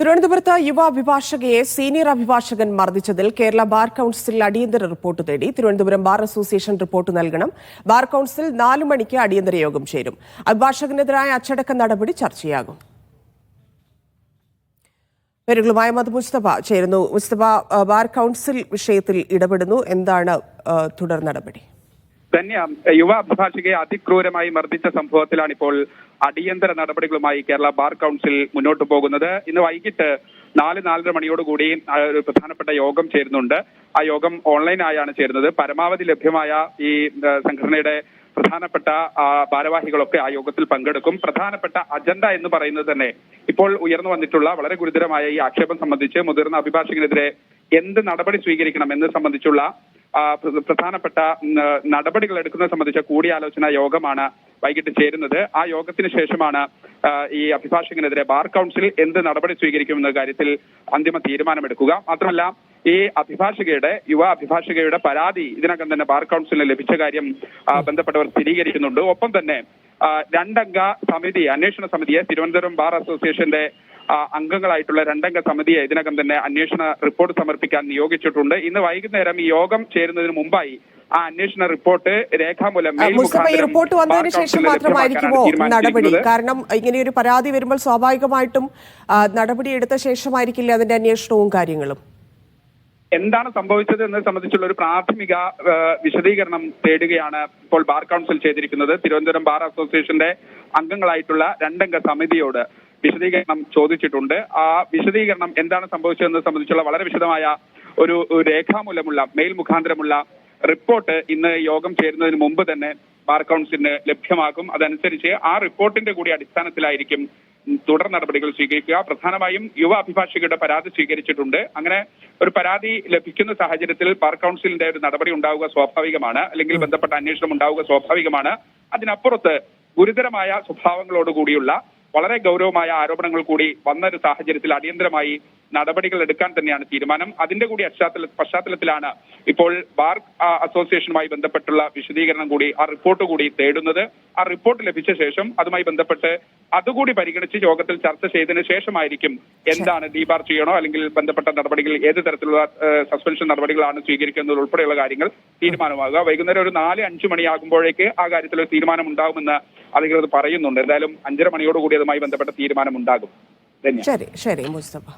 തിരുവനന്തപുരത്ത് യുവ അഭിഭാഷകയെ സീനിയർ അഭിഭാഷകൻ മർദ്ദിച്ചതിൽ കേരള ബാർ കൌൺസിൽ അടിയന്തര റിപ്പോർട്ട് തേടി തിരുവനന്തപുരം ബാർ അസോസിയേഷൻ റിപ്പോർട്ട് നൽകണം. ബാർ കൌൺസിൽ നാലു മണിക്ക് അടിയന്തര യോഗം ചേരും. അഭിഭാഷകനെതിരായ അച്ചടക്ക നടപടി ചർച്ചയാകും. പേരുകളുമായ മത് മുസ്തഫ ചേരുന്നു. മുസ്തഫ ബാർ കൌൺസിൽ വിഷയത്തിൽ ഇടപെടുന്നു. എന്താണ് തുടർ നടപടി? ധന്യ യുവ അഭിഭാഷകയെ അതിക്രൂരമായി മർദ്ദിച്ച സംഭവത്തിലാണ് ഇപ്പോൾ അടിയന്തര നടപടികളുമായി കേരള ബാർ കൗൺസിൽ മുന്നോട്ട് പോകുന്നത്. ഇന്ന് വൈകിട്ട് നാല് നാലര മണിയോടുകൂടി ഒരു പ്രധാനപ്പെട്ട യോഗം ചേരുന്നുണ്ട്. ആ യോഗം ഓൺലൈനായാണ് ചേരുന്നത്. പരമാവധി ലഭ്യമായ ഈ സംഘടനയുടെ പ്രധാനപ്പെട്ട ഭാരവാഹികളൊക്കെ ആ യോഗത്തിൽ പങ്കെടുക്കും. പ്രധാനപ്പെട്ട അജണ്ട എന്ന് പറയുന്നത് തന്നെ ഇപ്പോൾ ഉയർന്നു വന്നിട്ടുള്ള വളരെ ഗുരുതരമായ ഈ ആക്ഷേപം സംബന്ധിച്ച് മുതിർന്ന അഭിഭാഷകനെതിരെ എന്ത് നടപടി സ്വീകരിക്കണം എന്ന് സംബന്ധിച്ചുള്ള പ്രധാനപ്പെട്ട നടപടികൾ എടുക്കുന്നത് സംബന്ധിച്ച കൂടിയാലോചന യോഗമാണ് വൈകിട്ട് ചേരുന്നത്. ആ യോഗത്തിന് ശേഷമാണ് ഈ അഭിഭാഷകനെതിരെ ബാർ കൗൺസിൽ എന്ത് നടപടി സ്വീകരിക്കുമെന്ന കാര്യത്തിൽ അന്തിമ തീരുമാനമെടുക്കുക. മാത്രമല്ല ഈ അഭിഭാഷകയുടെ യുവ അഭിഭാഷകയുടെ പരാതി ഇതിനകം തന്നെ ബാർ കൗൺസിലിന് ലഭിച്ച കാര്യം ബന്ധപ്പെട്ടവർ സ്ഥിരീകരിക്കുന്നുണ്ട്. ഒപ്പം തന്നെ രണ്ടംഗ സമിതി അന്വേഷണ സമിതിയെ തിരുവനന്തപുരം ബാർ അസോസിയേഷന്റെ അംഗങ്ങളായിട്ടുള്ള രണ്ടംഗ സമിതിയെ ഇതിനകം തന്നെ അന്വേഷണ റിപ്പോർട്ട് സമർപ്പിക്കാൻ നിയോഗിച്ചിട്ടുണ്ട്. ഇന്ന് വൈകുന്നേരം ഈ യോഗം ചേരുന്നതിന് മുമ്പായി ആ അന്വേഷണ റിപ്പോർട്ട് രേഖാമൂലം ഈ റിപ്പോർട്ട് വന്നതിന് ശേഷം മാത്രമായിരിക്കുമോ നടപടി? കാരണം കാരണം ഇങ്ങനെയൊരു പരാതി വരുമ്പോൾ സ്വാഭാവികമായിട്ടും നടപടി എടുത്ത ശേഷമായിരിക്കില്ല അതിന്റെ അന്വേഷണവും കാര്യങ്ങളും? എന്താണ് സംഭവിച്ചത് എന്നത് സംബന്ധിച്ചുള്ള ഒരു പ്രാഥമിക വിശദീകരണം തേടുകയാണ് ഇപ്പോൾ ബാർ കൗൺസിൽ ചെയ്തിരിക്കുന്നത്. തിരുവനന്തപുരം ബാർ അസോസിയേഷന്റെ അംഗങ്ങളായിട്ടുള്ള രണ്ടംഗ സമിതിയോട് വിശദീകരണം ചോദിച്ചിട്ടുണ്ട്. ആ വിശദീകരണം എന്താണ് സംഭവിച്ചതെന്ന് സംബന്ധിച്ചുള്ള വളരെ വിശദമായ ഒരു രേഖാമൂലമുള്ള മെയിൽ മുഖാന്തരമുള്ള റിപ്പോർട്ട് ഇന്ന് യോഗം ചേരുന്നതിന് മുമ്പ് തന്നെ ബാർ കൗൺസിലിന് ലഭ്യമാകും. അതനുസരിച്ച് ആ റിപ്പോർട്ടിന്റെ കൂടി അടിസ്ഥാനത്തിലായിരിക്കും തുടർ നടപടികൾ സ്വീകരിക്കുക. പ്രധാനമായും യുവ അഭിഭാഷകരുടെ പരാതി സ്വീകരിച്ചിട്ടുണ്ട്. അങ്ങനെ ഒരു പരാതി ലഭിക്കുന്ന സാഹചര്യത്തിൽ ബാർ കൗൺസിലിന്റെ ഒരു നടപടി ഉണ്ടാവുക സ്വാഭാവികമാണ്. അല്ലെങ്കിൽ ബന്ധപ്പെട്ട അന്വേഷണം ഉണ്ടാവുക സ്വാഭാവികമാണ്. അതിനപ്പുറത്ത് ഗുരുതരമായ സ്വഭാവങ്ങളോടുകൂടിയുള്ള വളരെ ഗൗരവമായ ആരോപണങ്ങൾ കൂടി വന്ന ഒരു സാഹചര്യത്തിൽ അടിയന്തരമായി നടപടികൾ എടുക്കാൻ തന്നെയാണ് തീരുമാനം. അതിന്റെ കൂടി പശ്ചാത്തല പശ്ചാത്തലത്തിലാണ് ഇപ്പോൾ ബാർ അസോസിയേഷനുമായി ബന്ധപ്പെട്ടുള്ള വിശദീകരണം കൂടി ആ റിപ്പോർട്ട് കൂടി തേടുന്നത്. ആ റിപ്പോർട്ട് ലഭിച്ച ശേഷം അതുമായി ബന്ധപ്പെട്ട് അതുകൂടി പരിഗണിച്ച് യോഗത്തിൽ ചർച്ച ചെയ്തതിനു ശേഷമായിരിക്കും എന്താണ് ഡീബാർ ചെയ്യണോ അല്ലെങ്കിൽ ബന്ധപ്പെട്ട നടപടികൾ ഏത് തരത്തിലുള്ള സസ്പെൻഷൻ നടപടികളാണ് സ്വീകരിക്കുന്നത് ഉൾപ്പെടെയുള്ള കാര്യങ്ങൾ തീരുമാനമാകുക. വൈകുന്നേരം ഒരു നാല് അഞ്ചു മണിയാകുമ്പോഴേക്ക് ആ കാര്യത്തിൽ ഒരു തീരുമാനം ഉണ്ടാകുമെന്ന് അധികൃതർ പറയുന്നുണ്ട്. എന്തായാലും അഞ്ചര മണിയോടുകൂടി അതുമായി ബന്ധപ്പെട്ട തീരുമാനം ഉണ്ടാകും ശരി ശരി മുസ്തഫ.